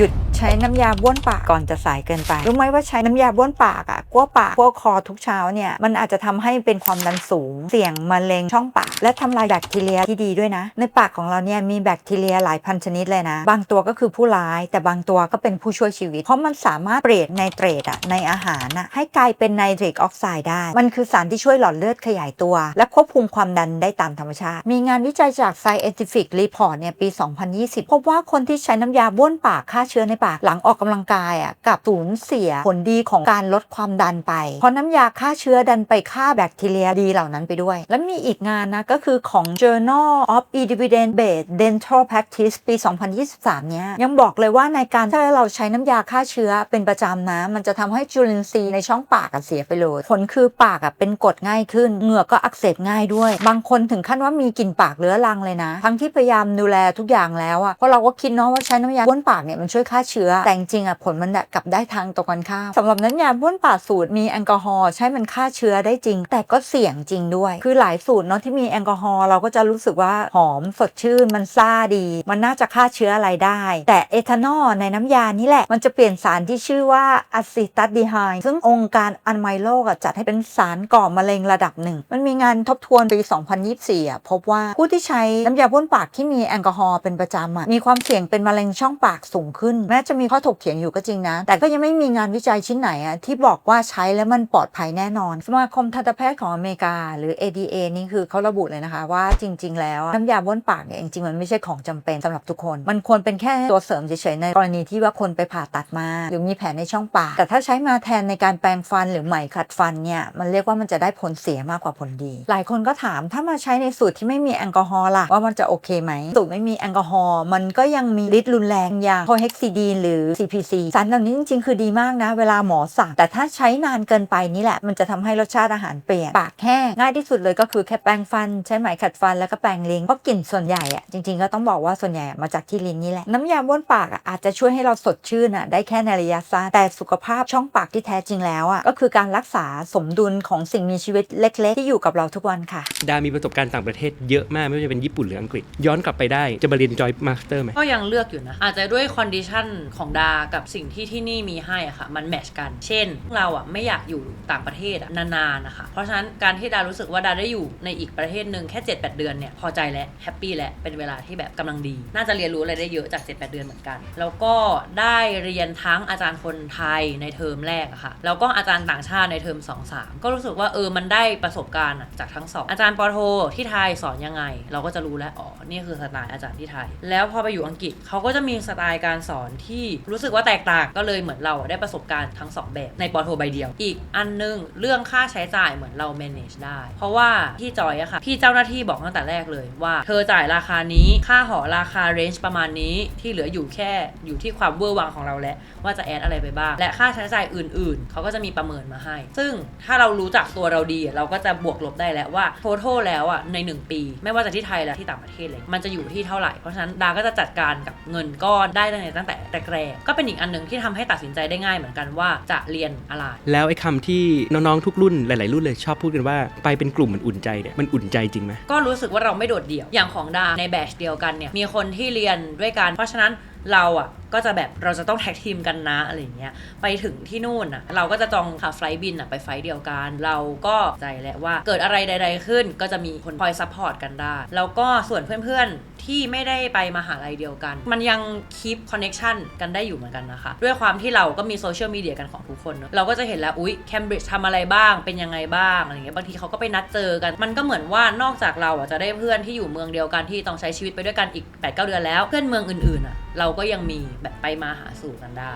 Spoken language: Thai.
หยุดใช้น้ำยาบ้วนปากก่อนจะสายเกินไป รู้ไหมว่าใช้น้ำยาบ้วนปากอะกั้วปากกั้วคอทุกเช้าเนี่ยมันอาจจะทำให้เป็นความดันสูง เสี่ยงมะเร็งช่องปาก และทำลายแบคทีเรียที่ดีด้วยนะ ในปากของเราเนี่ยมีแบคทีเรียหลายพันชนิดเลยนะ บางตัวก็คือผู้ร้าย แต่บางตัวก็เป็นผู้ช่วยชีวิต เพราะมันสามารถเปลี่ยนไนเตรตอะในอาหารอะให้กลายเป็นไนตริกออกไซด์ได้ มันคือสารที่ช่วยหลอดเลือดขยายตัว และควบคุมความดันได้ตามธรรมชาติ มีงานวิจัยจาก Scientific Report เนี่ยปี 2020 พบว่าคนที่ใช้น้ำยาบ้วนปากฆ่าเชื้อในปากหลังออกกำลังกายอะกับสูญเสียผลดีของการลดความดันไป เพราะน้ำยาฆ่าเชื้อดันไปฆ่าแบคทีเรียดีเหล่านั้นไปด้วย และมีอีกงานนะก็คือของ Journal of Evidence Based Dental Practice ปี 2023 เนี้ยยังบอกเลยว่าในการถ้าเราใช้น้ำยาฆ่าเชื้อเป็นประจำนะมันจะทำให้จุลินทรีย์ในช่องปากอะเสียไปเลยผลคือปากอะเป็นกรดง่ายขึ้นเหงือกก็อักเสบง่ายด้วย บางคนถึงขั้นว่ามีกลิ่นปากเรื้อรังเลยนะ ทั้งที่พยายามดูแลทุกอย่างแล้วอะเพราะเราก็คิดเนาะว่าใช้น้ำยาบ้วนปากเนี่ยมันช่วยฆ่าเชื้อ แต่จริงๆอะผลมันกลับได้ทางตรงกันข้ามสำหรับน้ำยาบ้วนปากสูตรมีแอลกอฮอล์ใช้มันฆ่าเชื้อได้จริง แต่ก็เสี่ยงจริงด้วย คือหลายสูตรเนาะที่มีแอลกอฮอล์เราก็จะรู้สึกว่าหอมสดชื่นมันซ่าดี มันน่าจะฆ่าเชื้ออะไรได้ แต่เอทานอลในน้ำยานี่แหละ มันจะเปลี่ยนสารที่ชื่อว่าอะซิตัสดีไฮด์ซึ่งองค์การอนามัยโลกจัดให้เป็นสารก่อมะเร็งระดับหนึ่ง มันมีงานทบทวนปี 2024 พบว่าผู้ที่ใช้น้ำยาบ้วนปากที่มีแอลกอฮอล์เป็นประจำมีความเสี่ยงเป็นมะเร็งช่องปากสูงขึ้น แม้จะมีข้อถกเถียงอยู่ก็จริงนะ แต่ก็ยังไม่มีงานวิจัยชิ้นไหนอะที่บอกว่าใช้แล้วมันปลอดภัยแน่นอน สมาคมทันตแพทย์ของอเมริกา หรือ ADA นี่คือเขาระบุเลยนะคะ ว่าจริง ๆ แล้วน้ำยาบ้วนปากเนี่ยจริงๆมันไม่ใช่ของจำเป็นสำหรับทุกคน มันควรเป็นแค่ตัวเสริมเฉยๆในกรณีที่ว่าคนไปผ่าตัดมา หรือมีแผลในช่องปาก แต่ถ้าใช้มาแทนในการแปรงฟันหรือไหมขัดฟันเนี่ยมันเรียกว่ามันจะได้ผลเสียมากกว่าผลดี หลายคนก็ถามถ้ามาใช้ในสูตรที่ไม่มีแอลกอฮอล์ล่ะว่ามันจะโอเคไหมสูตรไม่มีแอลกอฮอล์มันก็ยังมีฤทธิ์รุนแรงอย่างโคเฮกซิดีนหรือ CPC สารเหล่านี้จริงๆ คือดีมากนะ เวลาหมอสั่ง แต่ถ้าใช้นานเกินไปนี่แหละ มันจะทำให้รสชาติอาหารเปลี่ยน ปากแห้ง ง่ายที่สุดเลยก็คือแค่แปรงฟัน ใช้ไหมขัดฟันแล้วก็แปรงลิ้นเพราะกลิ่นส่วนใหญ่อะจริงๆ ก็ต้องบอกว่าส่วนใหญ่อะมาจากที่ลิ้นนี่แหละ น้ำยาบ้วนปากอะอาจจะช่วยให้เราสดชื่นอะได้แค่ในระยะสั้นแต่สุขภาพช่องปากที่แท้จริงแล้วอะก็คือการรักษาสมดุลของสิ่งมีชีวิตเล็ก ๆ ที่อยู่กับเราทุกวันค่ะ ดามีประสบการณ์ต่างประเทศเยอะมากไม่ว่าจะเป็นญี่ปุ่นหรืออังกฤษ ย้อนกลับไปได้จะมาเรียนจอยมาสเตอร์ไหมก็ยังเลือกอยู่นะอาจจะด้วยคอนดิชันของดากับสิ่งที่ที่นี่มีให้อะค่ะ มันแมชกัน เช่น เราอะไม่อยากอยู่ต่างประเทศอะนานๆนะคะ เพราะฉะนั้นการที่ดารู้สึกว่าดาได้อยู่ในอีกประเทศหนึ่งแค่7-8เดือนเนี่ยพอใจแล้วแฮปปี้แล้วเป็นเวลาที่แบบกำลังดี น่าจะเรียนรู้อะไรได้เยอะจาก7-8เดือนเหมือนกัน แล้วก็ได้เรียนทั้งอาจารย์คนไทยในเทอมแรกอะค่ะแล้วก็อาจารย์ต่างชาติในเทอม2-3 ก็รู้สึกว่าเออมันได้ประสบการณ์จากทั้งสองอาจารย์ปอโทที่ไทยสอนยังไง เราก็จะรู้แล้วอ๋อนี่คือสไตล์อาจารย์ที่ไทย แล้วพอไปอยู่อังกฤษเขาก็จะมีสไตล์การสอนที่รู้สึกว่าแตกต่างก็เลยเหมือนเราได้ประสบการณ์ทั้งสองแบบในปอโทใบเดียว อีกอันนึงเรื่องค่าใช้จ่ายเหมือนเรา manage ได้ เพราะว่าพี่จอยอะค่ะพี่เจ้าหน้าที่บอกตั้งแต่แรกเลยว่า เธอจ่ายราคานี้ค่าหอราคา range ประมาณนี้ที่เหลืออยู่แค่อยู่ที่ความเวอร์วังของเราแล้วว่าจะแอดอะไรไปบ้าง และค่าใช้จ่ายอื่น ๆ เขาก็จะมีประเมินมาให้ ซึ่งถ้าเรารู้จักตัวเราดี เราก็จะบวกลบได้แล้วว่า total แล้วอะใน 1 ปี ไม่ว่าจะที่ไทยและที่ต่างประเทศเลย มันจะอยู่ที่เท่าไหร่เพราะฉะนั้นดาก็จะจัดการกับเงินก้อนได้ตั้งแต่ตั้งแต่แรกๆก็เป็นอีกอันหนึ่งที่ทำให้ตัดสินใจได้ง่ายเหมือนกันว่าจะเรียนอะไร แล้วไอ้คำที่น้องๆทุกรุ่นหลาย ๆ รุ่นเลยชอบพูดกันว่าไปเป็นกลุ่มมันอุ่นใจเนี่ยมันอุ่นใจจริงไหมก็รู้สึกว่าเราไม่โดดเดี่ยวอย่างของดาในแบชเดียวกันเนี่ยมีคนที่เรียนด้วยกัน เพราะฉะนั้นเราอะก็จะแบบเราจะต้องแท็กทีมกันนะอะไรอย่างเงี้ยไปถึงที่นู่นอะเราก็จะจองค่ะไฟลท์บินอะไปไฟลท์เดียวกัน เราก็ใจแหละว่าเกิดอะไรใด ๆ ขึ้นก็จะมีคนคอยซัพพอร์ตกันได้แล้วก็ส่วนเพื่อนๆ ที่ไม่ได้ไปมหาลัยเดียวกัน มันยังคีปคอนเน็ชันกันได้อยู่เหมือนกันนะคะ ด้วยความที่เราก็มีโซเชียลมีเดียกันของทุกคนเนอะเราก็จะเห็นแล้ว อุ๊ยเคมบริดจ์ทำอะไรบ้าง เป็นยังไงบ้าง อะไรเงี้ย บางทีเขาก็ไปนัดเจอกัน มันก็เหมือนว่านอกจากเราอะจะได้เพื่อนที่อยู่เมืองเดียวกันที่ต้องใช้ชีวิตไปด้วยกันอีก8ปดเเดือนแล้ว เพื่อนเมืองอื่นๆอะเราก็ยังมีแบบไปมาหาสู่กันได้